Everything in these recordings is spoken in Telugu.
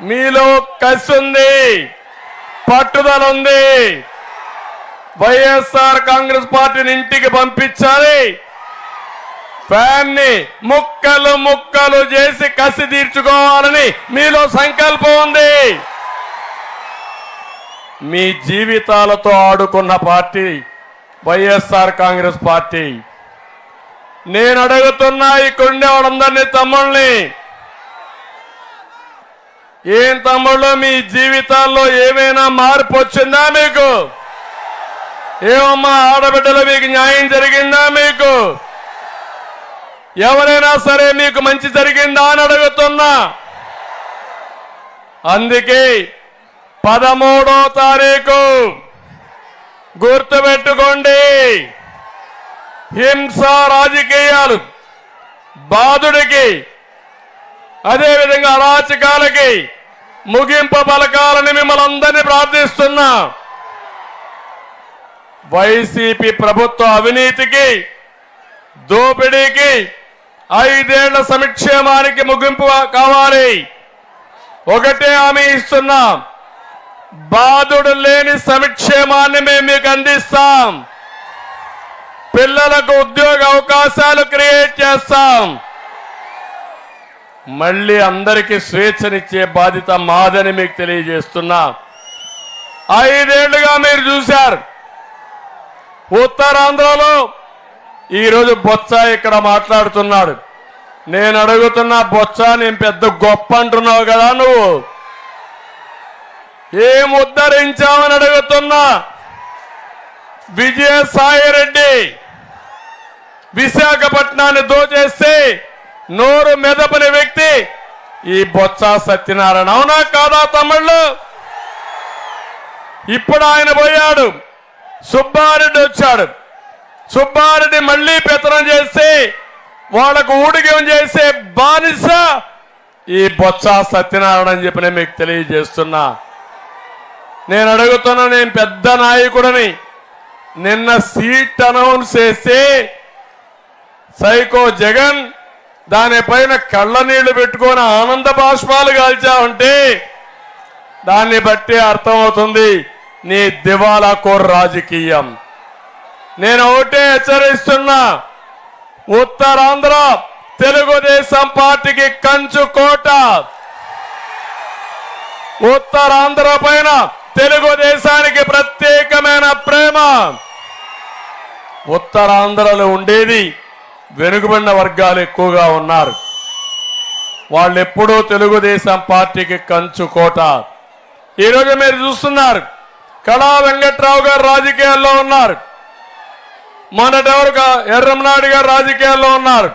మీలో కసి ఉంది పట్టుదల ఉంది వైఎస్ఆర్ కాంగ్రెస్ పార్టీని ఇంటికి పంపించాలి. ఫ్యాన్ని ముక్కలు ముక్కలు చేసి కసి తీర్చుకోవాలని మీలో సంకల్పం ఉంది. మీ జీవితాలతో ఆడుకున్న పార్టీ వైఎస్ఆర్ కాంగ్రెస్ పార్టీ. నేను అడుగుతున్నా ఈ వాళ్ళందరినీ తమ్ముల్ని ఏం తమ్ముళ్ళు మీ జీవితాల్లో ఏమైనా మార్పు వచ్చిందా మీకు? ఏమమ్మా ఆడబిడ్డలు మీకు న్యాయం జరిగిందా మీకు? ఎవరైనా సరే మీకు మంచి జరిగిందా అని అడుగుతున్నా. అందుకే పదమూడో తారీఖు గుర్తుపెట్టుకోండి. హింస రాజకీయాలు బాధుడికి అదేవిధంగా అరాచకాలకి ముగింపు పలకాలని మిమ్మల్ని అందరినీ ప్రార్థిస్తున్నా. వైసీపీ ప్రభుత్వ అవినీతికి దోపిడీకి ఐదేళ్ళ సంక్షేమానికి ముగింపు కావాలి. ఒకటే హామీ ఇస్తున్నా. బాధుడు లేని సంక్షేమాన్ని మేము మీకు అందిస్తాం. పిల్లలకు ఉద్యోగ అవకాశాలు క్రియేట్ చేస్తాం. మళ్ళీ అందరికీ స్వేచ్ఛనిచ్చే బాధ్యత మాదని మీకు తెలియజేస్తున్నా. ఐదేళ్ళుగా మీరు చూశారు. ఉత్తరాంధ్రలో ఈరోజు బొత్స ఇక్కడ మాట్లాడుతున్నాడు. నేను అడుగుతున్నా బొత్స నేను పెద్ద గొప్ప అంటున్నావు కదా నువ్వు. ఏం ఉద్ధరించావని అడుగుతున్నా. విజయసాయి రెడ్డి విశాఖపట్నాన్ని దోచేస్తే నోరు మెదపని వ్యక్తి ఈ బొత్స సత్యనారాయణ. అవునా కాదా తమ్ముళ్ళు? ఇప్పుడు ఆయన పోయాడు. సుబ్బారెడ్డి వచ్చాడు. సుబ్బారెడ్డి మళ్ళీ పెత్తనం చేసి వాళ్ళకు ఊడిగం చేసే బానిస ఈ బొత్స సత్యనారాయణ అని చెప్పి నేను మీకు తెలియజేస్తున్నా. నేను అడుగుతున్నా నేను పెద్ద నాయకుడని. నిన్న సీట్ అనౌన్స్ చేసి సైకో జగన్ దానిపైన కళ్ళ నీళ్ళు పెట్టుకొని ఆనంద బాష్పాలు కాల్చావంటే దాన్ని బట్టి అర్థమవుతుంది నీ దివాలా కోర్ రాజకీయం. నేను ఒకటే హెచ్చరిస్తున్నా ఉత్తరాంధ్ర తెలుగుదేశం పార్టీకి కంచు కోట. ఉత్తరాంధ్ర పైన తెలుగుదేశానికి ప్రత్యేకమైన ప్రేమ. ఉత్తరాంధ్రలో ఉండేది వెనుకబడిన వర్గాలు ఎక్కువగా ఉన్నారు. వాళ్ళు ఎప్పుడూ తెలుగుదేశం పార్టీకి కంచు కోట. ఈరోజు మీరు చూస్తున్నారు కళా వెంకట్రావు గారు రాజకీయాల్లో ఉన్నారు. మొన్నటెవరు ఎర్రంనాయుడు గారు రాజకీయాల్లో ఉన్నారు.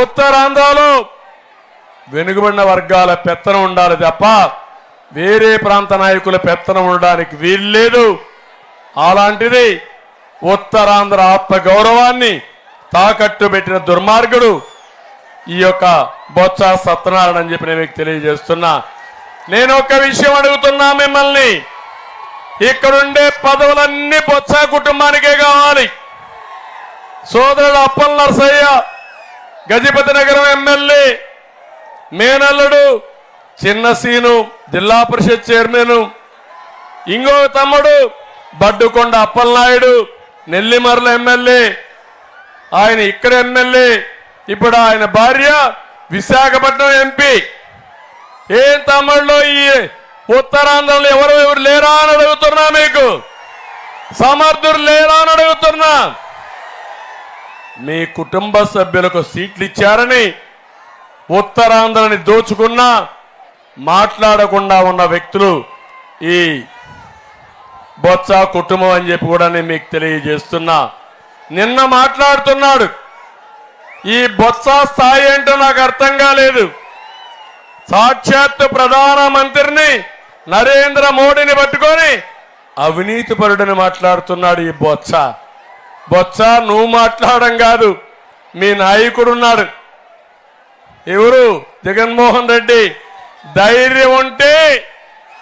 ఉత్తరాంధ్రలో వెనుకబడిన వర్గాల పెత్తనం ఉండాలి తప్ప వేరే ప్రాంత నాయకుల పెత్తనం ఉండడానికి వీల్లేదు. అలాంటిది ఉత్తరాంధ్ర ఆత్మ గౌరవాన్ని తాకట్టు పెట్టిన దుర్మార్గుడు ఈ యొక్క బొత్స సత్యనారాయణ అని చెప్పి నేను మీకు తెలియజేస్తున్నా. నేను ఒక విషయం అడుగుతున్నా మిమ్మల్ని. ఇక్కడుండే పదవులన్నీ బొత్స కుటుంబానికే కావాలి. సోదరుడు అప్పల్ నరసయ్య గజపతి నగరం ఎమ్మెల్యే మేనల్లుడు చిన్న సీను జిల్లా పరిషత్ చైర్మన్ ఇంకో తమ్ముడు బడ్డుకొండ అప్పలనాయుడు నెల్లిమర్ల ఎమ్మెల్యే ఆయన ఇక్కడ ఎమ్మెల్యే. ఇప్పుడు ఆయన భార్య విశాఖపట్నం ఎంపీ. ఏం తమిళలో ఈ ఉత్తరాంధ్రలో ఎవరు ఎవరు లేరా అని అడుగుతున్నా మీకు? సమర్థుడు లేరా అని అడుగుతున్నా. మీ కుటుంబ సభ్యులకు సీట్లు ఇచ్చారని ఉత్తరాంధ్రని దోచుకున్నా మాట్లాడకుండా ఉన్న వ్యక్తులు ఈ బొత్స కుటుంబం అని చెప్పి కూడా నేను మీకు తెలియజేస్తున్నా. నిన్న మాట్లాడుతున్నాడు. ఈ బొత్స స్థాయి ఏంటో నాకు అర్థం కాలేదు. సాక్షాత్తు ప్రధానమంత్రిని నరేంద్ర మోడీని పట్టుకొని అవినీతి పరుడిని మాట్లాడుతున్నాడు ఈ బొత్స. బొత్స నువ్వు మాట్లాడడం కాదు మీ నాయకుడు ఉన్నాడు. ఎవరు? జగన్మోహన్ రెడ్డి. ధైర్యం ఉంటే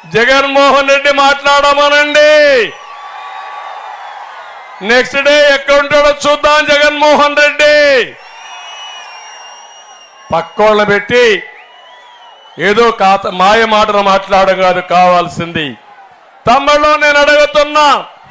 జగన్మోహన్ రెడ్డి మాట్లాడమనండి. నెక్స్ట్ డే ఎక్కడ ఉంటాడో చూద్దాం జగన్మోహన్ రెడ్డి పక్కోళ్ళ పెట్టి ఏదో కాత మాయ మాటలు మాట్లాడడం కాదు కావాల్సింది. తమ్ముళ్ళు నేను అడుగుతున్నా